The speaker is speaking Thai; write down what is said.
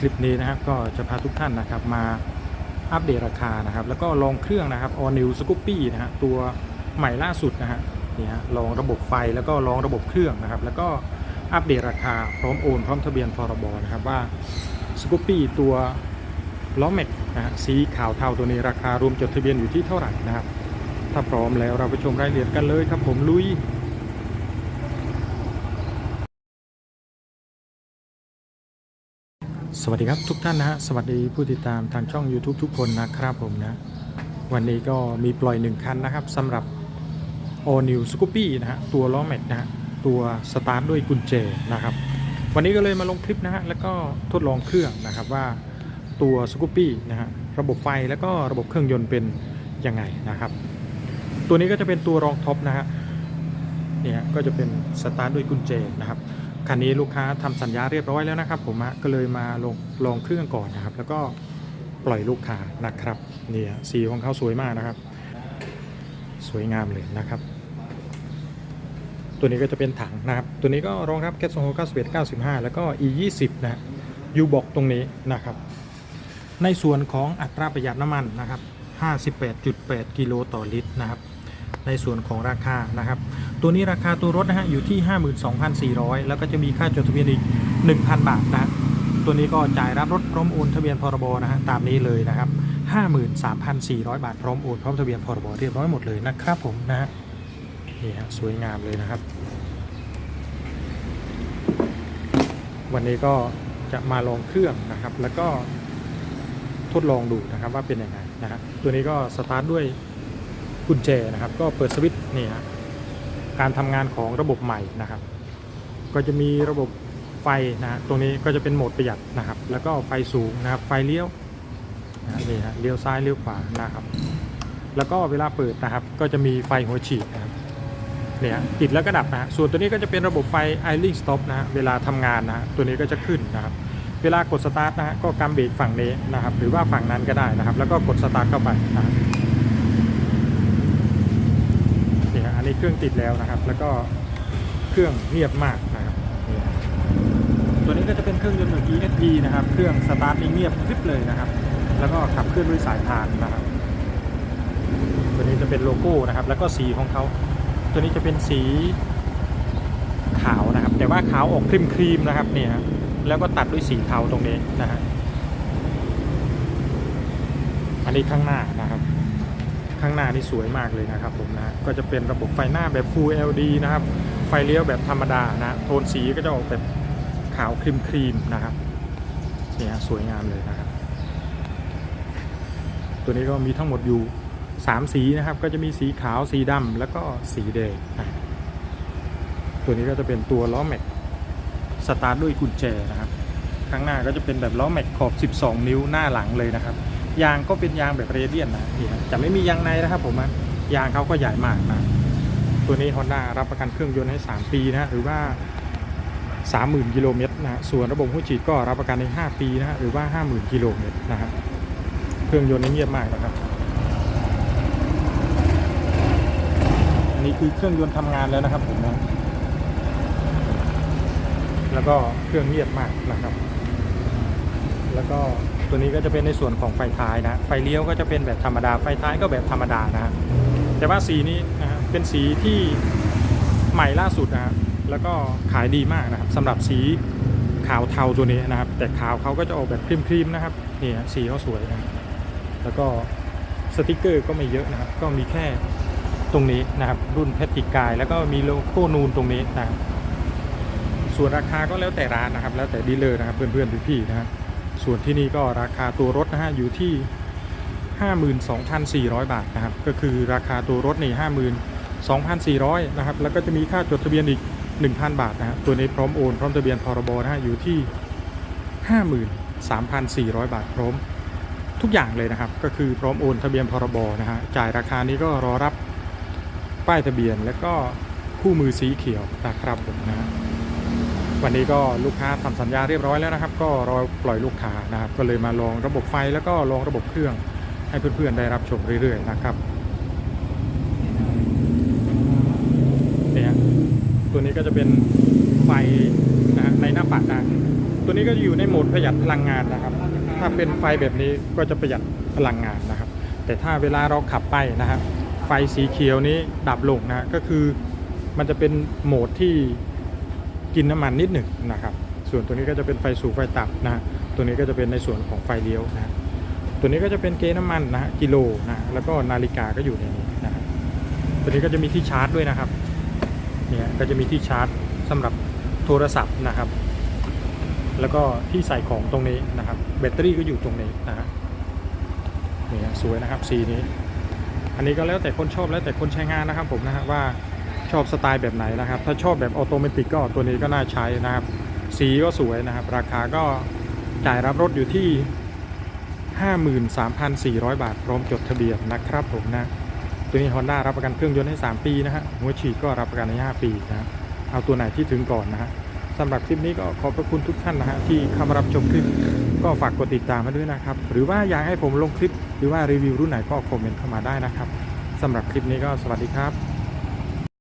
คลิปนี้นะครับก็จะพาทุกท่านนะครับมาอัปเดตราคานะครับ แล้วก็ลองเครื่องนะครับ All New Scoopy นะฮะตัวใหม่ล่าสุดนะฮะนี่ฮะลองระบบไฟแล้วก็ลองระบบเครื่องนะครับ แล้วก็อัปเดตราคาพร้อมโอนพร้อมทะเบียนพรบนะครับว่า Scoopy ตัวล้อแม็กนะฮะสีขาวเทาตัวนี้ราคารวมจดทะเบียนอยู่ที่เท่าไหร่นะครับ ถ้าพร้อมแล้วเราไปชมรายละเอียดกันเลยครับผมลุย สวัสดีครับทุกท่านนะฮะสวัสดีผู้ติดตามทางช่อง YouTube ทุกคนนะครับผมนะ วันนี้ก็มีปล่อยหนึ่งคันนะครับสำหรับ All New Scoopy นะฮะตัวล้อแม็กนะฮะตัวสตาร์ทด้วยกุญแจนะครับ วันนี้ก็เลยมาลงคลิปนะฮะแล้วก็ทดลองเครื่องนะครับว่าตัว Scoopy นะฮะระบบไฟแล้วก็ระบบเครื่องยนต์เป็นยังไงนะครับ ตัวนี้ก็จะเป็นตัวรองท็อปนะฮะเนี่ยก็จะเป็นสตาร์ทด้วยกุญแจนะครับ คันนี้ลูกค้าทำสัญญาเรียบร้อยแล้วนะครับ ผมก็เลยมาลงลองเครื่องก่อนนะครับ แล้วก็ปล่อยลูกค้านะครับเนี่ยสีของเขาสวยมากนะครับ สวยงามเลยนะครับ ตัวนี้ก็จะเป็นถังนะครับ ตัวนี้ก็รองรับแก๊สโซฮอ91 95 แล้วก็ E 20นะยูบอกตรงนี้นะครับ ในส่วนของอัตราประหยัดน้ำมันนะครับ 58.8 กิโลต่อลิตรนะครับ ในส่วนของราคานะครับ ตัวนี้ราคาตัวรถนะฮะอยู่ที่ 52,400 แล้วก็จะมีค่าจดทะเบียนอีก 1,000 บาทนะตัวนี้ก็จ่ายรับรถพร้อมโอนทะเบียนพรบนะฮะตามนี้เลยนะครับ 53,400 บาทพร้อมโอนพร้อมทะเบียนพรบเรียบร้อยหมดเลยนะครับผมนะฮะนี่ฮะสวยงามเลยนะครับ วันนี้ก็จะมาลองเครื่องนะครับ แล้วก็ทดลองดูนะครับว่าเป็นยังไงนะฮะตัวนี้ก็สตาร์ทด้วย กุญแจนะครับ ก็เปิดสวิตช์นี่ฮะการทำงานของระบบใหม่นะครับ ก็จะมีระบบไฟนะฮะตรงนี้ก็จะเป็นโหมดประหยัดนะครับ แล้วก็ไฟสูงนะครับ ไฟเลี้ยวนะนี่ฮะเลี้ยวซ้ายเลี้ยวขวานะครับ แล้วก็เวลาเปิดนะครับ ก็จะมีไฟหัวฉีดนะครับเนี่ยฮะติดแล้วก็ดับนะฮะส่วนตัวนี้ก็จะเป็นระบบไฟ idling stop นะฮะเวลาทำงานนะฮะตัวนี้ก็จะขึ้นนะครับ เวลากดสตาร์ทนะฮะก็กำเบรกฝั่งนี้นะครับ หรือว่าฝั่งนั้นก็ได้นะครับ แล้วก็กดสตาร์ทเข้าไปนะครับ นี้เครื่องติดแล้วนะครับ แล้วก็เครื่องเงียบมากนะครับตัวนี้ก็จะเป็นเครื่องยนต์แบบ ESP นะครับ เครื่องสตาร์ทเงียบกริบเลยนะครับ แล้วก็ขับเคลื่อนด้วยสายพานนะครับ ตัวนี้จะเป็นโลโก้นะครับ แล้วก็สีของเขา ตัวนี้จะเป็นสีขาวนะครับ แต่ว่าขาวออกครีมครีมๆนะครับเนี่ยแล้วก็ตัดด้วยสีเทาตรงนี้นะฮะอันนี้ข้างหน้านะครับ ข้างหน้านี่สวยมากเลยนะครับผมนะก็จะเป็นระบบไฟหน้าแบบ Full LED นะครับ ไฟเลี้ยวแบบธรรมดานะ โทนสีก็จะออกแบบขาวครีมครีมนะครับเนี่ยสวยงามเลยนะครับ ตัวนี้ก็มีทั้งหมดอยู่ 3 สีนะครับ ก็จะมีสีขาวสีดำแล้วก็สีแดงตัวนี้ก็จะเป็นตัวล้อแม็กสตาร์ทด้วยกุญแจนะครับ ข้างหน้าก็จะเป็นแบบล้อแม็กขอบ 12 นิ้วหน้าหลังเลยนะครับ ยางก็เป็นยางแบบเรเดียนนะนี่จะไม่มียางในนะครับผมยางเขาก็ใหญ่มากนะตัวนี้ Honda รับประกันเครื่องยนต์ให้ 3 ปีนะหรือว่า 30,000กิโลเมตรนะฮะส่วนระบบหัวฉีดก็รับประกันใน 5 ปีนะฮะหรือว่า 50,000กิโลเมตรนะฮะเครื่องยนต์นี่เงียบมากนะครับอันนี้คือเครื่องยนต์ทำงานแล้วนะครับผมนะแล้วก็เครื่องเงียบมากนะครับ แล้วก็ ตัวนี้ก็จะเป็นในส่วนของไฟท้ายนะ ไฟเลี้ยวก็จะเป็นแบบธรรมดา ไฟท้ายก็แบบธรรมดานะแต่ว่าสีนี้นะเป็นสีที่ใหม่ล่าสุดนะฮะแล้วก็ขายดีมากนะครับสำหรับสีขาวเทาตัวนี้นะครับ แต่ขาวเขาก็จะออกแบบครีมๆนะครับนี่สีเขาสวยนะแล้วก็สติกเกอร์ก็ไม่เยอะนะครับ ก็มีแค่ตรงนี้นะครับ รุ่นเพชรติกาย แล้วก็มีโลโก้นูนตรงนี้นะส่วนราคาก็แล้วแต่ร้านนะครับ แล้วแต่ดีลเลอร์นะครับเพื่อนๆพี่ๆนะครับ ส่วนที่นี่ก็ราคาตัวรถนะฮะอยู่ที่ 52,400 บาทนะครับ ก็คือราคาตัวรถนี่52,400 นะครับ แล้วก็จะมีค่าจดทะเบียนอีก 1,000 บาทนะฮะตัวนี้พร้อมโอนพร้อมทะเบียนพรบนะฮะอยู่ที่ 53,400 บาทพร้อมทุกอย่างเลยนะครับ ก็คือพร้อมโอนทะเบียนพรบนะฮะจ่ายราคานี้ก็รอรับป้ายทะเบียน แล้วก็คู่มือสีเขียวนะครับผมนะฮะ วันนี้ก็ลูกค้าทำสัญญาเรียบร้อยแล้วนะครับ ก็รอปล่อยลูกค้านะครับก็เลยมาลองระบบไฟแล้วก็ลองระบบเครื่องให้เพื่อนๆได้รับชมเรื่อยๆนะครับเนี่ยตัวนี้ก็จะเป็นไฟนะในหน้าปัดนะตัวนี้ก็อยู่ในโหมดประหยัดพลังงานนะครับ ถ้าเป็นไฟแบบนี้ก็จะประหยัดพลังงานนะครับ แต่ถ้าเวลาเราขับไปนะครับไฟสีเขียวนี้ดับลงนะก็คือมันจะเป็นโหมดที่ กินน้ำมันนิดหนึ่งนะครับ ส่วนตัวนี้ก็จะเป็นไฟสูงไฟต่ำนะฮะตัวนี้ก็จะเป็นในส่วนของไฟเลี้ยวนะฮะตัวนี้ก็จะเป็นเกน้ำมันนะฮะกิโลนะฮะแล้วก็นาฬิกาก็อยู่ในนี้นะฮะตัวนี้ก็จะมีที่ชาร์จด้วยนะครับเนี่ยก็จะมีที่ชาร์จสำหรับโทรศัพท์นะครับ แล้วก็ที่ใส่ของตรงนี้นะครับ แบตเตอรี่ก็อยู่ตรงนี้นะฮะเนี่ยสวยนะครับสีนี้ อันนี้ก็แล้วแต่คนชอบแล้วแต่คนใช้งานนะครับผมนะฮะว่า ชอบสไตล์แบบไหนนะครับ ถ้าชอบแบบออโตเมติกก็ตัวนี้ก็น่าใช้นะครับ สีก็สวยนะครับ ราคาก็จ่ายรับรถอยู่ที่ 53,400 บาท พร้อมจดทะเบียนนะครับผมนะ ตัวนี้ Honda รับประกันเครื่องยนต์ให้ 3 ปีนะฮะหัวฉีดก็รับประกันให้ 5 ปีนะเอาตัวไหนที่ถึงก่อนนะฮะสำหรับคลิปนี้ก็ขอบพระคุณทุกท่านนะฮะที่เข้ามารับชมคลิปก็ฝากกดติดตามมาด้วยนะครับ หรือว่าอยากให้ผมลงคลิป หรือว่ารีวิวรุ่นไหนก็คอมเมนต์เข้ามาได้นะครับสำหรับคลิปนี้ก็สวัสดีครับ